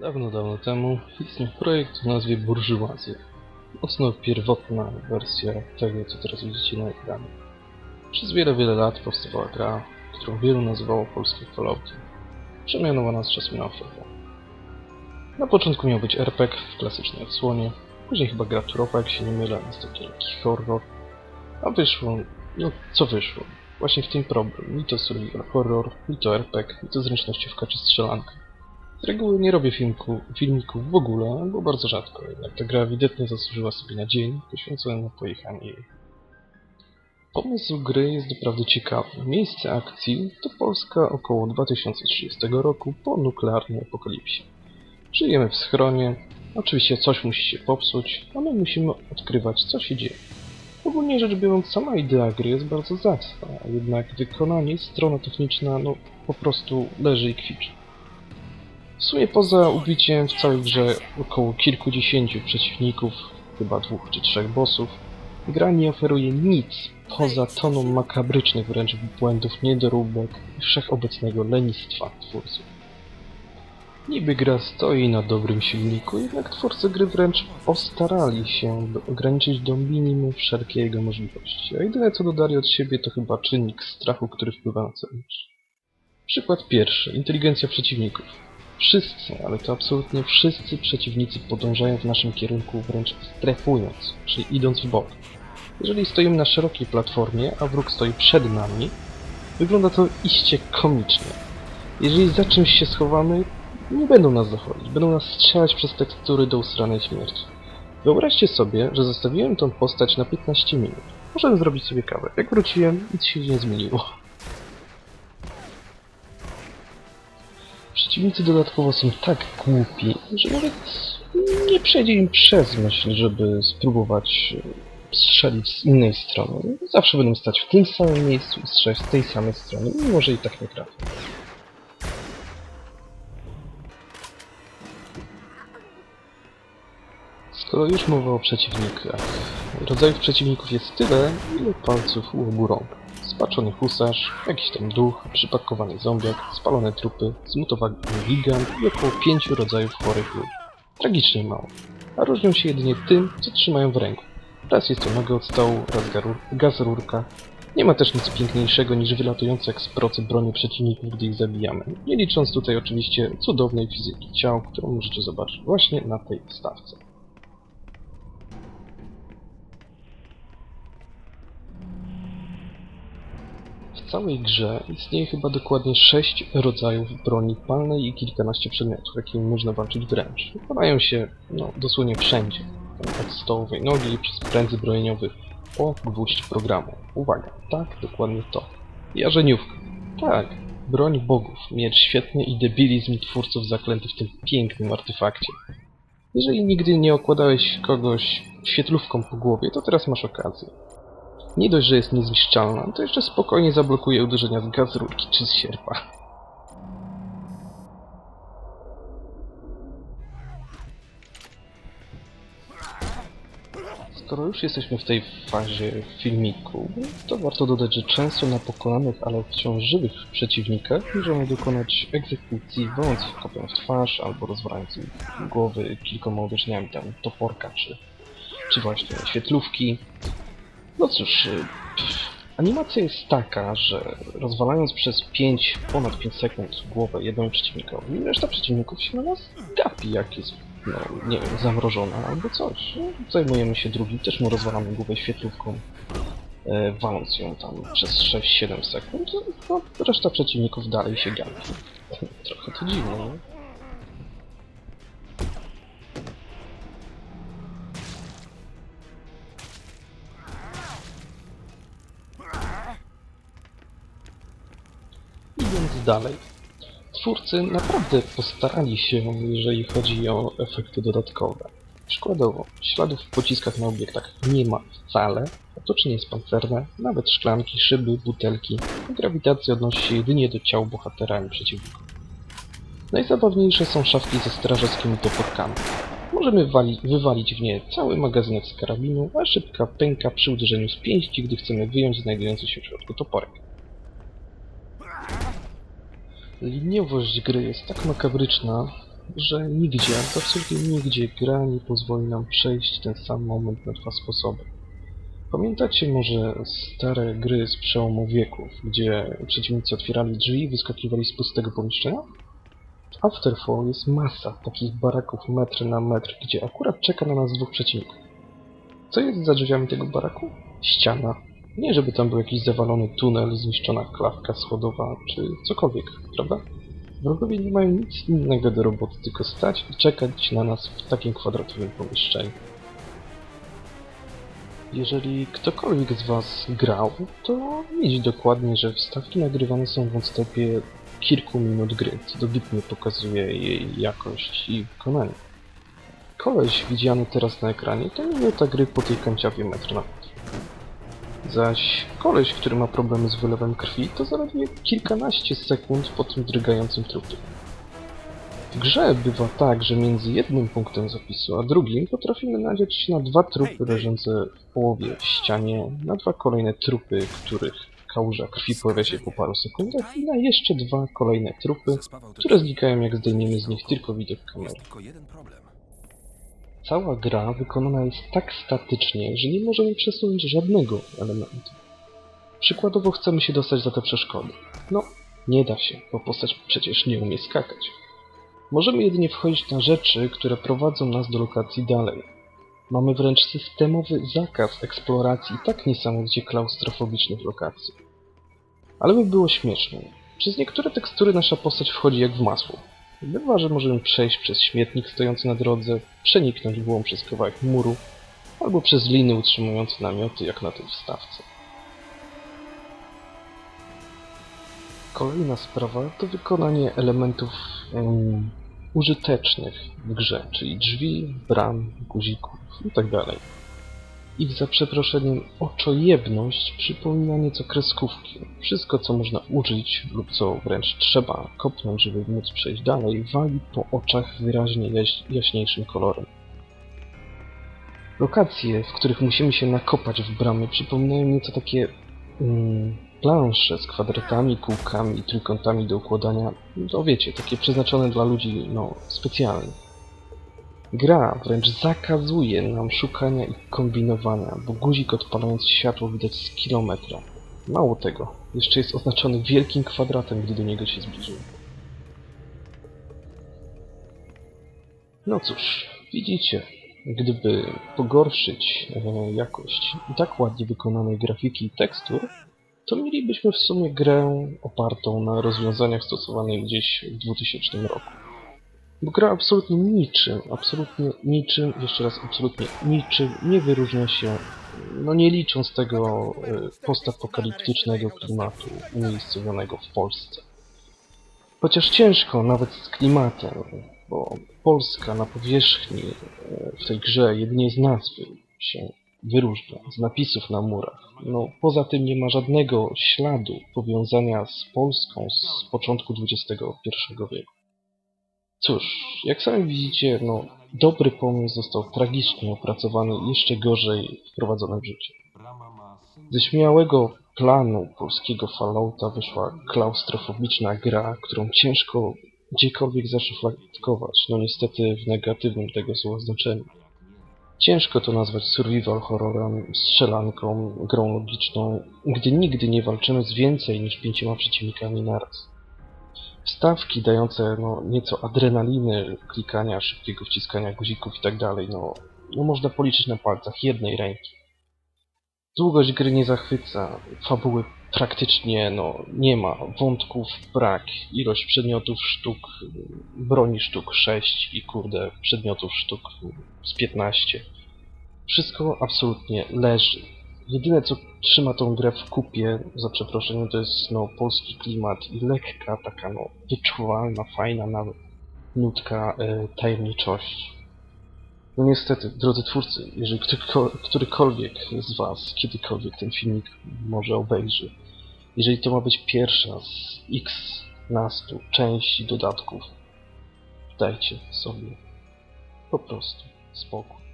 Dawno, dawno temu istniał projekt o nazwie Burżuazja. Mocno pierwotna wersja tego, co teraz widzicie na ekranie. Przez wiele, wiele lat powstawała gra, którą wielu nazywało polskim Falloutem. Przemianowana z czasem na FFO. Na początku miał być RPG w klasycznej odsłonie, później chyba gra turowa, jak się nie mylę, następnie jakiś horror, a wyszło, no co wyszło? Właśnie w tym problem. Ni to survival horror, ni to RPG, ni to zręcznościówka czy strzelanka. Z reguły nie robię filmku, filmików w ogóle, albo bardzo rzadko, jednak ta gra ewidentnie zasłużyła sobie na dzień poświęcony na pojechanie jej. Pomysł gry jest doprawdy ciekawy. Miejsce akcji to Polska około 2030 roku po nuklearnej apokalipsie. Żyjemy w schronie, oczywiście coś musi się popsuć, a my musimy odkrywać co się dzieje. Ogólnie rzecz biorąc, sama idea gry jest bardzo zacna, jednak wykonanie, strona techniczna, no po prostu leży i kwiczy. W sumie poza ubiciem w całej grze około kilkudziesięciu przeciwników, chyba dwóch czy trzech bossów, gra nie oferuje nic poza toną makabrycznych wręcz błędów, niedoróbek i wszechobecnego lenistwa twórców. Niby gra stoi na dobrym silniku, jednak twórcy gry wręcz postarali się ograniczyć do minimum wszelkie jego możliwości, a jedyne co dodali od siebie to chyba czynnik strachu, który wpływa na celicz. Przykład pierwszy. Inteligencja przeciwników. Wszyscy, ale to absolutnie wszyscy przeciwnicy podążają w naszym kierunku wręcz strefując, czyli idąc w bok. Jeżeli stoimy na szerokiej platformie, a wróg stoi przed nami, wygląda to iście komicznie. Jeżeli za czymś się schowamy, nie będą nas dochodzić, będą nas strzelać przez tekstury do usranej śmierci. Wyobraźcie sobie, że zostawiłem tą postać na 15 minut. Możemy zrobić sobie kawę. Jak wróciłem, nic się nie zmieniło. Przeciwnicy dodatkowo są tak głupi, że nawet nie przejdzie im przez myśl, żeby spróbować e, strzelić z innej strony. Zawsze będą stać w tym samym miejscu i strzelać z tej samej strony, mimo że i tak nie trafią. Skoro już mowa o przeciwnikach, rodzajów przeciwników jest tyle, ile palców u obu rąk. Spaczony husarz, jakiś tam duch, przypakowany zombiak, spalone trupy, zmutowany gigant i około pięciu rodzajów chorych ludzi. Tragicznie mało, a różnią się jedynie tym, co trzymają w ręku. Raz jest to noga od stołu, raz gaz rurka. Nie ma też nic piękniejszego niż wylatujące jak z procy broni przeciwników, gdy ich zabijamy. Nie licząc tutaj oczywiście cudownej fizyki ciał, którą możecie zobaczyć właśnie na tej stawce. W całej grze istnieje chyba dokładnie 6 rodzajów broni palnej i kilkanaście przedmiotów, jakimi można walczyć wręcz. Wykonają się no, dosłownie wszędzie. Od stołowej nogi przez prędzy brojeniowych po gwóźdź programu. Uwaga, tak, dokładnie to. Jarzeniówka. Tak, broń bogów, miecz świetny i debilizm twórców zaklęty w tym pięknym artefakcie. Jeżeli nigdy nie okładałeś kogoś świetlówką po głowie, to teraz masz okazję. Nie dość, że jest niezniszczalna, to jeszcze spokojnie zablokuje uderzenia z gaz rurki czy z sierpa. Skoro już jesteśmy w tej fazie filmiku, to warto dodać, że często na pokonanych, ale wciąż żywych przeciwnikach możemy dokonać egzekucji ich kopią w twarz albo rozwalając im głowy kilkoma uderzeniami tam toporka czy, czy właśnie świetlówki. No cóż, y, animacja jest taka, że rozwalając przez 5, ponad 5 sekund głowę jednemu przeciwnikowi, reszta przeciwników się na nas gapi, jak jest, no, nie wiem, zamrożona albo coś. No, zajmujemy się drugim, też mu rozwalamy głowę świetlówką, e, waląc ją tam przez 6-7 sekund, no, reszta przeciwników dalej się gapi. Trochę to dziwne, nie? Idąc dalej, twórcy naprawdę postarali się, jeżeli chodzi o efekty dodatkowe. Przykładowo, śladów w pociskach na obiektach nie ma wcale, otoczenie jest pancerne, nawet szklanki, szyby, butelki, grawitacja odnosi się jedynie do ciał bohatera i przeciwników. Najzabawniejsze są szafki ze strażackimi toporkami. Możemy wali, wywalić w nie cały magazynek z karabinu, a szybka pęka przy uderzeniu z pięści, gdy chcemy wyjąć znajdujący się w środku toporek. Liniowość gry jest tak makabryczna, że nigdzie, absolutnie nigdzie gra nie pozwoli nam przejść ten sam moment na dwa sposoby. Pamiętacie może stare gry z przełomu wieków, gdzie przeciwnicy otwierali drzwi i wyskakiwali z pustego pomieszczenia? W Afterfall jest masa takich baraków metr na metr, gdzie akurat czeka na nas dwóch przeciwników. Co jest za drzwiami tego baraku? Ściana. Nie żeby tam był jakiś zawalony tunel, zniszczona klatka schodowa, czy cokolwiek, prawda? Wrogowie nie mają nic innego do roboty, tylko stać i czekać na nas w takim kwadratowym pomieszczeniu. Jeżeli ktokolwiek z Was grał, to widzi dokładnie, że wstawki nagrywane są w odstępie kilku minut gry, co dobitnie pokazuje jej jakość i wykonanie. Koleś widziany teraz na ekranie to minuta gry po tej kanciawie metr na metr. Zaś koleś, który ma problemy z wylewem krwi, to zaledwie kilkanaście sekund po tym drgającym trupie. W grze bywa tak, że między jednym punktem zapisu a drugim potrafimy nadziać na dwa trupy leżące w połowie w ścianie, na dwa kolejne trupy, których kałuża krwi pojawia się po paru sekundach i na jeszcze dwa kolejne trupy, które znikają jak zdejmiemy z nich tylko widok kamery. Cała gra wykonana jest tak statycznie, że nie możemy przesunąć żadnego elementu. Przykładowo chcemy się dostać za te przeszkody. No, nie da się, bo postać przecież nie umie skakać. Możemy jedynie wchodzić na rzeczy, które prowadzą nas do lokacji dalej. Mamy wręcz systemowy zakaz eksploracji tak niesamowicie klaustrofobicznych lokacji. Ale by było śmieszniej. Przez niektóre tekstury nasza postać wchodzi jak w masło. Bywa, że możemy przejść przez śmietnik stojący na drodze, przeniknąć głową przez kawałek muru, albo przez liny utrzymujące namioty, jak na tej wstawce. Kolejna sprawa to wykonanie elementów em, użytecznych w grze, czyli drzwi, bram, guzików itd. Ich za przeproszeniem oczojebność przypomina nieco kreskówki. Wszystko, co można użyć lub co wręcz trzeba kopnąć, żeby móc przejść dalej, wali po oczach wyraźnie jaś jaśniejszym kolorem. Lokacje, w których musimy się nakopać w bramy, przypominają nieco takie mm, plansze z kwadratami, kółkami i trójkątami do układania. To wiecie, takie przeznaczone dla ludzi, no, specjalnych. Gra wręcz zakazuje nam szukania i kombinowania, bo guzik odpalając światło widać z kilometra. Mało tego, jeszcze jest oznaczony wielkim kwadratem, gdy do niego się zbliżymy. No cóż, widzicie, gdyby pogorszyć e, jakość i tak ładnie wykonanej grafiki i tekstur, to mielibyśmy w sumie grę opartą na rozwiązaniach stosowanych gdzieś w 2000 roku. Bo gra absolutnie niczym, absolutnie niczym, jeszcze raz absolutnie niczym nie wyróżnia się, no nie licząc tego e, postapokaliptycznego klimatu umiejscowionego w Polsce. Chociaż ciężko nawet z klimatem, bo Polska na powierzchni e, w tej grze jedynie z nazwy się wyróżnia, z napisów na murach. No, poza tym nie ma żadnego śladu powiązania z Polską z początku XXI wieku. Cóż, jak sami widzicie, no, dobry pomysł został tragicznie opracowany jeszcze gorzej wprowadzony w życie. Ze śmiałego planu polskiego Fallouta wyszła klaustrofobiczna gra, którą ciężko gdziekolwiek zaszufladkować, no niestety w negatywnym tego słowa znaczeniu. Ciężko to nazwać survival horrorem, strzelanką, grą logiczną, gdy nigdy nie walczymy z więcej niż pięcioma przeciwnikami naraz. Wstawki dające no, nieco adrenaliny, klikania, szybkiego wciskania guzików i tak dalej, no, no można policzyć na palcach jednej ręki. Długość gry nie zachwyca, fabuły praktycznie no, nie ma, wątków brak, ilość przedmiotów sztuk, broni sztuk 6 i kurde przedmiotów sztuk z 15. Wszystko absolutnie leży. Jedyne co trzyma tą grę w kupie, za przeproszeniem, to jest no, polski klimat i lekka, taka no, wyczuwalna, fajna nawet nutka e, tajemniczości. No niestety, drodzy twórcy, jeżeli którykolwiek z Was kiedykolwiek ten filmik może obejrzy, jeżeli to ma być pierwsza z x nastu części dodatków, dajcie sobie po prostu spokój.